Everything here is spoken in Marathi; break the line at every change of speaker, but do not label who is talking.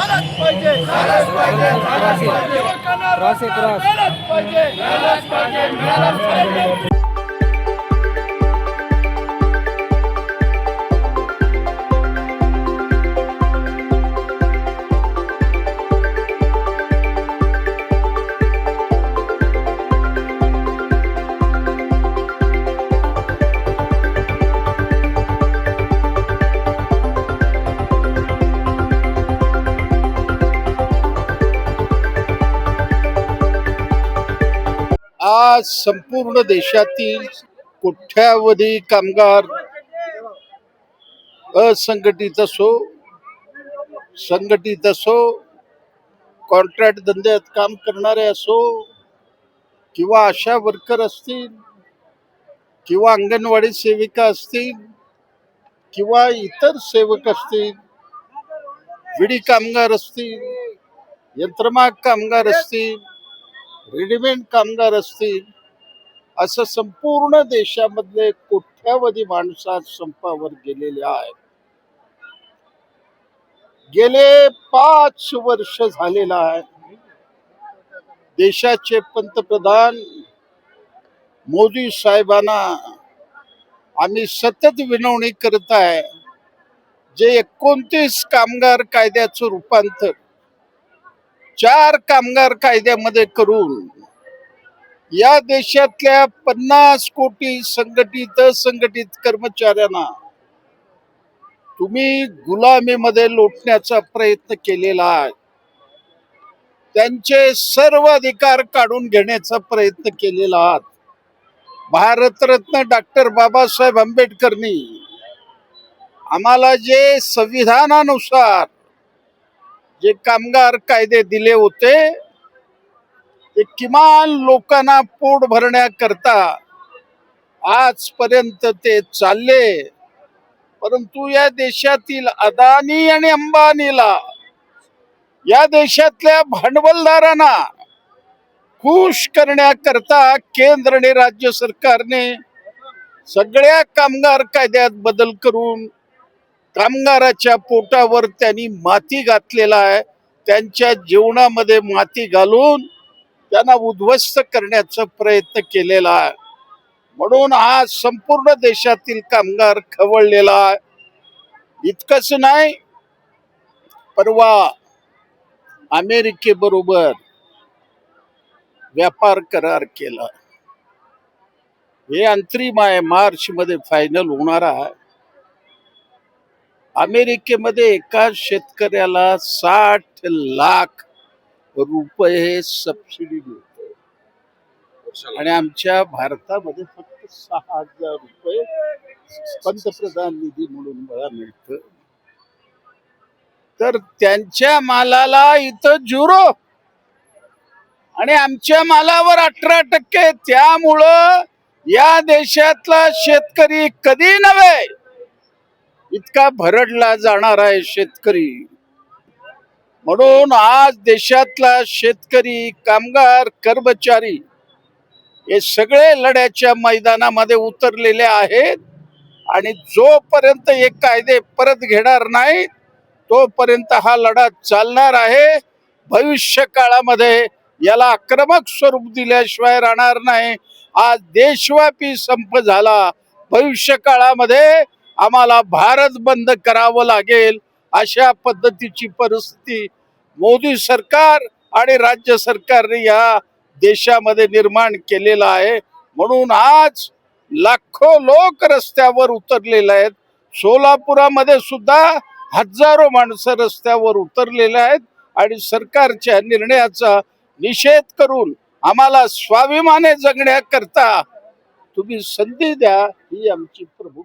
झालाच पाहिजे. युवकांना रोजगार मिळालाच पाहिजे.
आज संपूर्ण देशातील कोट्यावधी कामगार असंघटित असो संघटित असो कॉन्ट्रॅक्ट धंद्यात काम करणारे असो किंवा आशा वर्कर असतील किंवा अंगणवाडी सेविका असतील किंवा इतर सेवक असतील विडी कामगार असतील यंत्रमाग कामगार असतील रेडीमेड कामगार असतील असं संपूर्ण देशामधले कोट्यावधी माणसं संपावर गेलेले आहेत. गेले पाच वर्ष झालेला आहे. देशाचे पंतप्रधान मोदी साहेबांना आम्ही सतत विनवणी करत आहे जे एकोणतीस कामगार कायद्याचं रूपांतर चार कामगार कायद्यामध्ये करून या देशातल्या पन्नास कोटी संघटित असंघटित कर्मचाऱ्यांना तुम्ही गुलामीमध्ये लोटण्याचा प्रयत्न केलेला आहे. त्यांचे सर्व अधिकार काढून घेण्याचा प्रयत्न केलेला आहात भारतरत्न डॉक्टर बाबासाहेब आंबेडकरनी आम्हाला जे संविधानानुसार जे कामगार कायदे दिले होते ते किमान लोकांना पोट भरण्याकरता आजपर्यंत ते चालले. परंतु या देशातील अदानी आणि अंबानीला या देशातल्या भांडवलदारांना खुश करण्याकरता केंद्र आणि राज्य सरकारने सगळ्या कामगार कायद्यात बदल करून कामगाराच्या पोटावर त्यांनी माती घातलेला आहे. त्यांच्या जीवनामध्ये माती घालून त्यांना उद्ध्वस्त करण्याचा प्रयत्न केलेला आहे. म्हणून हा संपूर्ण देशातील कामगार खवळलेला आहे. इतकंच नाही परवा अमेरिकेबरोबर व्यापार करार केला. हे अंतरिम आहे मार्च मध्ये फायनल होणार आहे. अमेरिकेमध्ये एका शेतकऱ्याला साठ लाख रुपये सबसिडी मिळते आणि आमच्या भारतामध्ये फक्त सहा हजार रुपये पंतप्रधान निधी म्हणून मला मिळत तर त्यांच्या मालाला इथं झिरो. आणि आमच्या मालावर अठरा टक्के त्यामुळं या देशातला शेतकरी कधी नव्हे. इतका भरडला जाणार आहे शेतकरी. म्हणून आज देशातला शेतकरी कामगार कर्मचारी हे सगळे लढ्याच्या मैदानामध्ये उतरलेले आहेत आणि जोपर्यंत हे कायदे परत घेणार नाही तोपर्यंत हा लढा चालणार आहे. भविष्य काळामध्ये याला आक्रमक स्वरूप दिल्याशिवाय राहणार नाही. आज देशव्यापी संप झाला. भविष्य काळामध्ये आम्हाला भारत बंद करावं लागेल अशा पद्धतीची परिस्थिती मोदी सरकार आणि राज्य सरकारने या देशामध्ये निर्माण केलेला आहे. म्हणून आज लाखो लोक रस्त्यावर उतरलेले आहेत. सोलापुरामध्ये सुद्धा हजारो माणसं रस्त्यावर उतरलेले आहेत आणि सरकारच्या निर्णयाचा निषेध करून आम्हाला स्वाभिमाने जगण्याकरता तुम्ही संधी द्या ही आमची प्रमुख